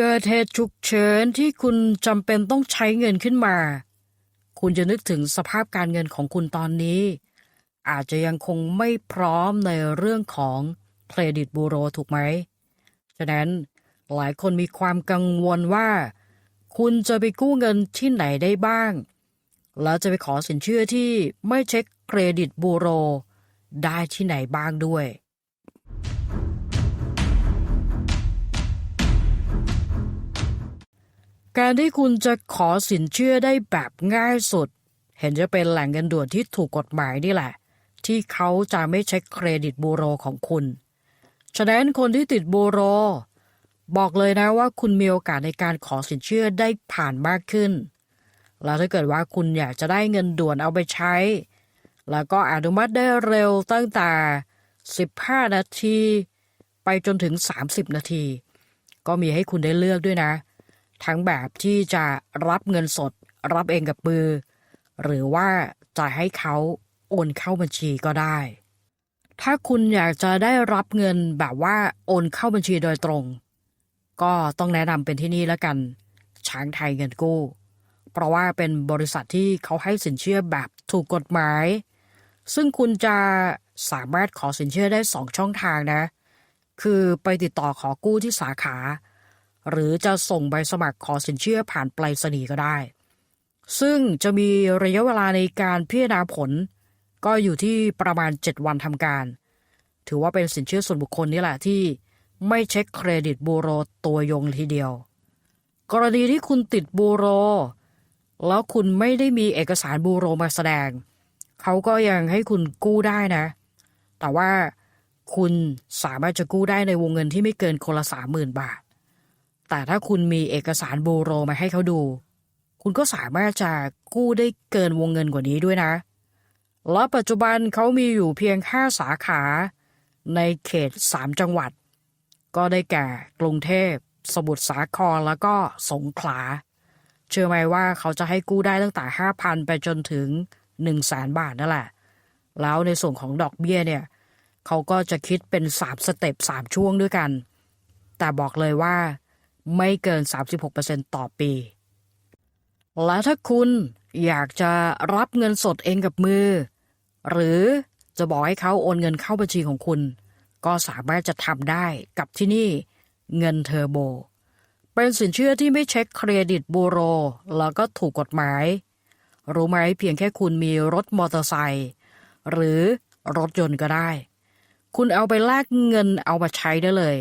เกิดเหตุฉุกเฉินที่คุณจำเป็นต้องใช้เงินขึ้นมา คุณจะนึกถึงสภาพการเงินของคุณตอนนี้ อาจจะยังคงไม่พร้อมในเรื่องของเครดิตบูโรถูกไหม ฉะนั้นหลายคนมีความกังวลว่า คุณจะไปกู้เงินที่ไหนได้บ้าง แล้วจะไปขอสินเชื่อที่ไม่เช็คเครดิตบูโรได้ที่ไหนบ้างด้วย การที่คุณจะขอสินเชื่อได้แบบง่ายสุด เห็นจะเป็นแหล่งเงินด่วนที่ถูกกฎหมายนี่แหละ ที่เขาจะไม่เช็คเครดิตบูโรของคุณ ฉะนั้นคนที่ติดบูโร บอกเลยนะว่าคุณมีโอกาสในการขอสินเชื่อได้ผ่านมากขึ้น แล้วถ้าเกิดว่าคุณอยากจะได้เงินด่วนเอาไปใช้ แล้วก็อนุมัติได้เร็วตั้งแต่ 15 นาที ไปจนถึง 30 นาที ก็มีให้คุณได้เลือกด้วยนะ ทั้งแบบที่จะรับเงินสด รับเองกับมือ หรือว่าจะให้เขาโอนเข้าบัญชีก็ได้ ถ้าคุณอยากจะได้รับเงินแบบว่าโอนเข้าบัญชีโดยตรง ก็ต้องแนะนำเป็นที่นี่แล้วกัน ช้างไทยเงินกู้ เพราะว่าเป็นบริษัทที่เขาให้สินเชื่อแบบถูกกฎหมาย ซึ่งคุณจะสามารถขอสินเชื่อได้2ช่องทางนะ คือไปติดต่อขอกู้ที่สาขา หรือจะส่งใบสมัครขอสินเชื่อผ่านไปรษณีย์ก็ได้ ซึ่งจะมีระยะเวลาในการพิจารณาผล ก็อยู่ที่ประมาณ 7 วันทำการ ถือว่าเป็นสินเชื่อส่วนบุคคลนี่แหละที่ไม่เช็คเครดิตบูโรตัวยงทีเดียว กรณีที่คุณติดบูโร แล้วคุณไม่ได้มีเอกสารบูโรมาแสดง เขาก็ยังให้คุณกู้ได้นะ แต่ว่าคุณสามารถจะกู้ได้ในวงเงินที่ไม่เกินคนละสามหมื่นบาท แต่ถ้าคุณมีเอกสารบูโรมาให้เขาดู คุณก็สามารถจะกู้ได้เกินวงเงินกว่านี้ด้วยนะ และปัจจุบันเขามีอยู่เพียง 5 สาขา ในเขต 3 จังหวัด ก็ได้แก่กรุงเทพ สมุทรสาครแล้วก็สงขลา เชื่อไหมว่าเขาจะให้กู้ได้ตั้งแต่ 5,000 ไปจนถึง 1 0 0 0 0แสนบาทนั่นแหละ แล้วในส่วนของดอกเบี้ยเนี่ยเขาก็จะคิดเป็น 3 สเต็ป 3 ช่วงด้วยกัน แต่บอกเลยว่า ไม่เกิน 36%ต่อปี และถ้าคุณอยากจะรับเงินสดเองกับมือ หรือจะบอกให้เขาโอนเงินเข้าบัญชีของคุณ ก็สามารถจะทำได้กับที่นี่เงินเทอร์โบ เป็นสินเชื่อที่ไม่เช็คเครดิตบูโร แล้วก็ถูกกฎหมาย รู้ไหมเพียงแค่คุณมีรถมอเตอร์ไซค์หรือรถยนต์ก็ได้ คุณเอาไปแลกเงินเอามาใช้ได้เลย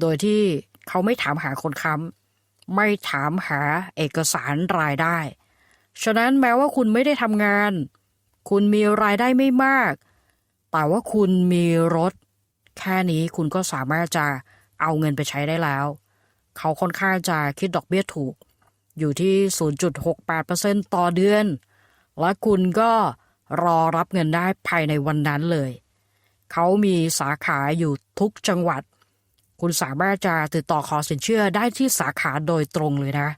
โดยที่ เขาไม่ถามหาคนค้ำไม่ถามหาเอกสารรายได้ ฉะนั้นแม้ว่าคุณไม่ได้ทำงาน คุณมีรายได้ไม่มาก แต่ว่าคุณมีรถ แค่นี้คุณก็สามารถจะเอาเงินไปใช้ได้แล้ว เขาค่อนข้างจะคิดดอกเบี้ยถูก อยู่ที่ 0.68%ต่อเดือน และคุณก็รอรับเงินได้ภายในวันนั้นเลย เขามีสาขาอยู่ทุกจังหวัด คุณสามารถจะติดต่อขอสินเชื่อได้ที่สาขาโดยตรงเลยนะ